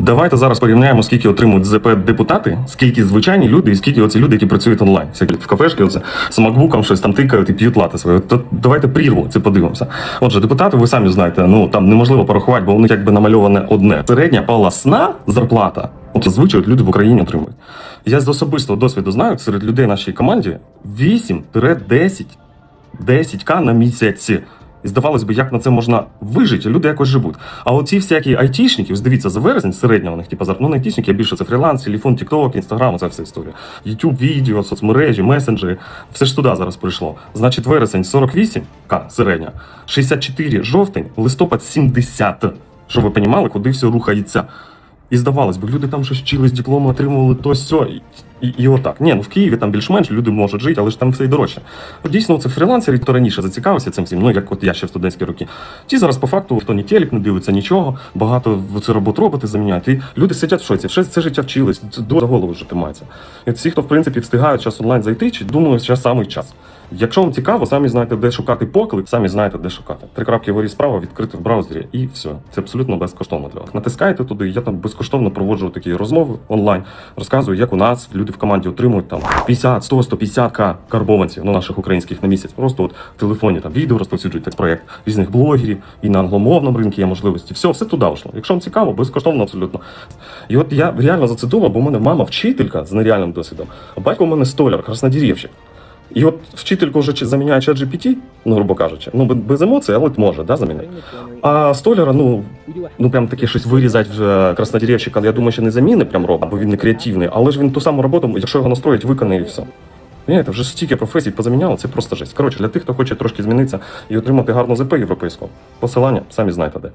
Давайте зараз порівняємо, скільки отримують ЗП депутати, скільки звичайні люди, і скільки оці люди, які працюють онлайн. Всякі в кафешки, оце з макбуком щось там тикають і п'ють лати своє. То давайте прірву це подивимося. Отже, депутати, ви самі знаєте, ну там неможливо порахувати, бо вони якби намальоване одне. Середня полосна зарплата. От зазвичай люди в Україні отримують. Я з особистого досвіду знаю, серед людей нашій команді 8-10 10к на місяці. І здавалось би, як на це можна вижити, люди якось живуть. А оці всякі айтішники, дивіться, за вересень середня у них, типу. Ну, не айтішники, а більше це фріланс, телефон, тікток, інстаграм, це вся історія. Ютуб, відео, соцмережі, месенджери. Все ж туди зараз прийшло. Значить, вересень 48к середня, 64 жовтень, листопад 70. Щоб ви розуміли, куди все рухається. І здавалось би, люди там щось вчились, дипломи отримували то сьо. І, і, і отак. Ні, ну в Києві там більш-менш люди можуть жити, але ж там все й дорожче. Дійсно, це фрілансери, хто раніше зацікавився цим всім, ну як от я ще в студентські роки. Ті зараз по факту, хто ні телек не дивиться, нічого, багато в це роботу роботи заміняють. І люди сидять в шоці, все це життя вчились, до голову вже тримається. І всі, хто в принципі встигають час онлайн зайти, чи думаю, зараз самий час. Якщо вам цікаво, самі знаєте, де шукати поклик, самі знаєте, де шукати. Три крапки вгорі справа відкрити в браузері, і все. Це абсолютно безкоштовно для вас. Натискаєте туди, я там безкоштовно проводжу такі розмови онлайн, розказую, як у нас люди в команді отримують там 50, 100, 150 к карбованців, ну наших українських на місяць. Просто от в телефоні там відео розповсюджують так проект різних блогерів, і на англомовному ринку є можливості. Все, все туди йшло. Якщо вам цікаво, безкоштовно абсолютно. І от я реально за це думав, бо в мене мама вчителька з нереальним досвідом, а батько у мене столяр, краснодірівщик. І от вчительку вже заміняє чат GPT, ну, грубо кажучи, ну, без- емоцій, але може, да, замінити. А столяра, ну, ну прям таке щось вирізати вже краснодеревщика, я думаю, що не заміни прям робить, бо він не креативний, але ж він ту саму роботу, якщо його настроїть, виконає і все. Знаєте, вже стільки професій позаміняло, це просто жесть. Коротше, для тих, хто хоче трошки змінитися і отримати гарну ЗП європейську, посилання самі знаєте де.